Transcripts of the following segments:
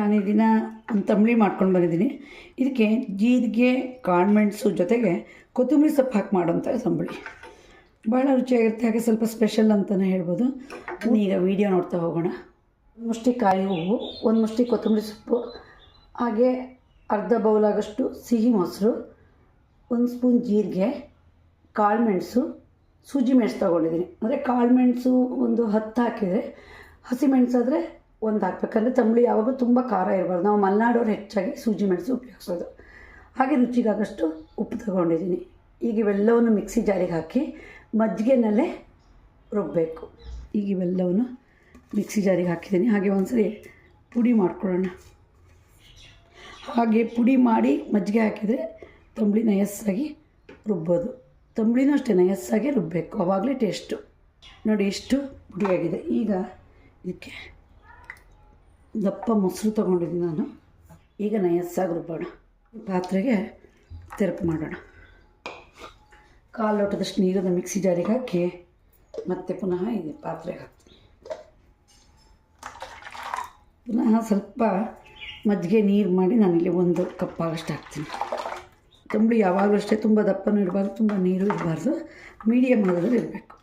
ನಾನು ಇದನ್ನ ದಿನ ಒಂದು ತಂಬಳಿ ಮಾಡ್ಕೊಂಡು ಬಂದಿದ್ದೀನಿ. ಇದಕ್ಕೆ ಜೀರಿಗೆ ಕಾಳುಮೆಣಸು ಜೊತೆಗೆ ಕೊತ್ತಂಬರಿ ಸೊಪ್ಪು ಹಾಕಿ ಮಾಡೋಂಥ ತಂಬಳಿ ಭಾಳ ರುಚಿಯಾಗಿರುತ್ತೆ, ಹಾಗೆ ಸ್ವಲ್ಪ ಸ್ಪೆಷಲ್ ಅಂತಲೇ ಹೇಳ್ಬೋದು. ಈಗ ವಿಡಿಯೋ ನೋಡ್ತಾ ಹೋಗೋಣ. ಒಂದು ಮುಷ್ಟಿ ಕಾಯಿ ಹೂವು, ಒಂದು ಮುಷ್ಟಿ ಕೊತ್ತಂಬರಿ ಸೊಪ್ಪು, ಹಾಗೆ ಅರ್ಧ ಬೌಲಾಗಷ್ಟು ಸಿಹಿ ಮೊಸರು, ಒಂದು ಸ್ಪೂನ್ ಜೀರಿಗೆ ಕಾಳುಮೆಣಸು ಸೂಜಿ ಮೆಣಸು ತೊಗೊಂಡಿದ್ದೀನಿ. ಅಂದರೆ ಕಾಳುಮೆಣಸು ಒಂದು ಹತ್ತು ಹಾಕಿದರೆ ಹಸಿಮೆಣಸಾದರೆ ಒಂದು ಹಾಕ್ಬೇಕಂದ್ರೆ ತಂಬಳಿ ಯಾವಾಗಲೂ ತುಂಬ ಖಾರ ಇರಬಾರ್ದು. ನಾವು ಮಲೆನಾಡೋರು ಹೆಚ್ಚಾಗಿ ಸೂಜಿ ಮೆಣಸು ಉಪಯೋಗಿಸೋದು. ಹಾಗೆ ರುಚಿಗಾಗಷ್ಟು ಉಪ್ಪು ತಗೊಂಡಿದ್ದೀನಿ. ಈಗ ಇವೆಲ್ಲವನ್ನು ಮಿಕ್ಸಿ ಜಾರಿಗೆ ಹಾಕಿ ಮಜ್ಜಿಗೆನಲ್ಲೇ ರುಬ್ಬಬೇಕು ಈಗ ಇವೆಲ್ಲವನ್ನು ಮಿಕ್ಸಿ ಜಾರಿಗೆ ಹಾಕಿದ್ದೀನಿ. ಹಾಗೆ ಒಂದ್ಸರಿ ಪುಡಿ ಮಾಡ್ಕೊಳ್ಳೋಣ. ಹಾಗೆ ಪುಡಿ ಮಾಡಿ ಮಜ್ಜಿಗೆ ಹಾಕಿದರೆ ತಂಬುಳಿ ನಯಸ್ಸಾಗಿ ರುಬ್ಬೋದು. ತಂಬುಳಿನೂ ಅಷ್ಟೇ ನಯಸ್ಸಾಗೆ ರುಬ್ಬಬೇಕು ಆವಾಗಲೇ ಟೇಸ್ಟು. ನೋಡಿ ಇಷ್ಟು ಪುಡಿಯಾಗಿದೆ. ಈಗ ಇದಕ್ಕೆ ದಪ್ಪ ಮೊಸರು ತೊಗೊಂಡಿದ್ದೀನಿ ನಾನು. ಈಗ ನಯಸ್ಸಾಗಿ ರುಬ್ಬೋಣ ಪಾತ್ರೆಗೆ ತೆರಪು ಮಾಡೋಣ. ಕಾಲು ಲೋಟದಷ್ಟು ನೀರನ್ನು ಮಿಕ್ಸಿ ಜಾರಿಗೆ ಹಾಕಿ ಮತ್ತೆ ಪುನಃ ಇದೆ ಪಾತ್ರೆಗೆ ಹಾಕ್ತೀನಿ. ಪುನಃ ಸ್ವಲ್ಪ ಮಜ್ಜಿಗೆ ನೀರು ಮಾಡಿ ನಾನಿಲ್ಲಿ ಒಂದು ಕಪ್ ಆಗಷ್ಟು ಹಾಕ್ತೀನಿ. ತಂಬಳಿ ಯಾವಾಗಲೂ ಅಷ್ಟೇ ತುಂಬ ದಪ್ಪನೂ ಇರಬಾರ್ದು, ತುಂಬ ನೀರು ಇರಬಾರ್ದು. ಮೀಡಿಯಮ್ ಆಗೋದ್ರಲ್ಲಿ ಇರಬೇಕು.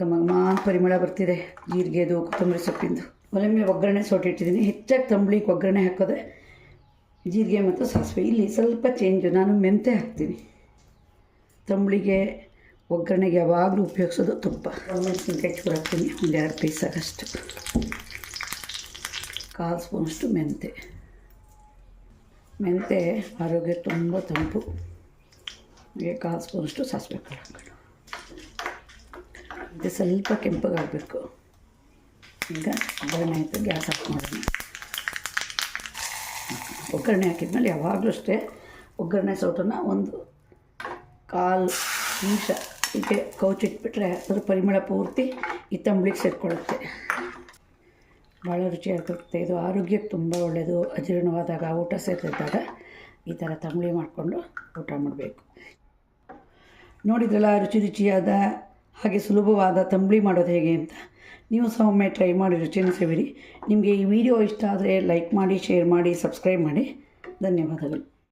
ಘಮ ಘಮ ಪರಿಮಳ ಬರ್ತಿದೆ ಜೀರಿಗೆದು ಕೊತ್ತಂಬರಿ ಸೊಪ್ಪಿಂದು. ಒಲೆ ಮೇಲೆ ಒಗ್ಗರಣೆ ಸೋಟಿಟ್ಟಿದ್ದೀನಿ. ಹೆಚ್ಚಾಗಿ ತಂಬ್ಳಿಗೆ ಒಗ್ಗರಣೆ ಹಾಕೋದೆ ಜೀರಿಗೆ ಮತ್ತು ಸಾಸಿವೆ. ಇಲ್ಲಿ ಸ್ವಲ್ಪ ಚೇಂಜು ನಾನು ಮೆಂತೆ ಹಾಕ್ತೀನಿ. ತಂಬಳಿಗೆ ಒಗ್ಗರಣೆಗೆ ಯಾವಾಗಲೂ ಉಪಯೋಗಿಸೋದು ತುಪ್ಪ. ಮೆಣಸಿನ್ಕಾಯಿ ಚೂರು ಹಾಕ್ತೀನಿ. ಒಂದು ಎರಡು ಪೀಸ್ ಆಗಷ್ಟು. ಕಾಲು ಸ್ಪೂನಷ್ಟು ಮೆಂತೆ ಮೆಂತೆ ಆರೋಗ್ಯ ತುಂಬ ತಂಪು. ಹಾಗೆ ಕಾಲು ಸ್ಪೂನಷ್ಟು ಸಾಸಿವೆ ಕಾಳು ಹಾಕೋಣ. ಇದು ಸ್ವಲ್ಪ ಕೆಂಪಗಾಗಬೇಕು. ಈಗ ಒಗ್ಗರಣೆ ಹಾಕಿ ಗ್ಯಾಸ್ ಆಫ್ ಮಾಡೋಣ ಒಗ್ಗರಣೆ ಹಾಕಿದ್ಮೇಲೆ ಯಾವಾಗಲೂ ಅಷ್ಟೇ ಒಗ್ಗರಣೆ ಸೌಟನ್ನು ಒಂದು ಕಾಲು ನಿಮಿಷ ಹೀಗೆ ಕೌಚಿಟ್ಬಿಟ್ರೆ ಅದ್ರ ಪರಿಮಳ ಪೂರ್ತಿ ಈ ತಂಬಳಿಗೆ ಸೇರಿಕೊಳ್ಳುತ್ತೆ. ಭಾಳ ರುಚಿಯಾಗಿರುತ್ತೆ. ಇದು ಆರೋಗ್ಯಕ್ಕೆ ತುಂಬ ಒಳ್ಳೆಯದು ಅಜೀರ್ಣವಾದಾಗ ಊಟ ಸೇರ್ತಿದ್ದಾಗ ಈ ಥರ ತಂಬಳಿ ಮಾಡಿಕೊಂಡು ಊಟ ಮಾಡಬೇಕು. ನೋಡಿದ್ರಲ್ಲ ರುಚಿ ರುಚಿಯಾದ ಹಾಗೆ ಸುಲಭವಾದ ತಂಬಳಿ ಮಾಡೋದು ಹೇಗೆ ಅಂತ? ನೀವು ಸಹ ಒಮ್ಮೆ ಟ್ರೈ ಮಾಡಿ ರುಚಿನ ಸೇವಿರಿ. ನಿಮಗೆ ಈ ವಿಡಿಯೋ ಇಷ್ಟ ಆದರೆ ಲೈಕ್ ಮಾಡಿ, ಶೇರ್ ಮಾಡಿ, ಸಬ್ಸ್ಕ್ರೈಬ್ ಮಾಡಿ. ಧನ್ಯವಾದಗಳು.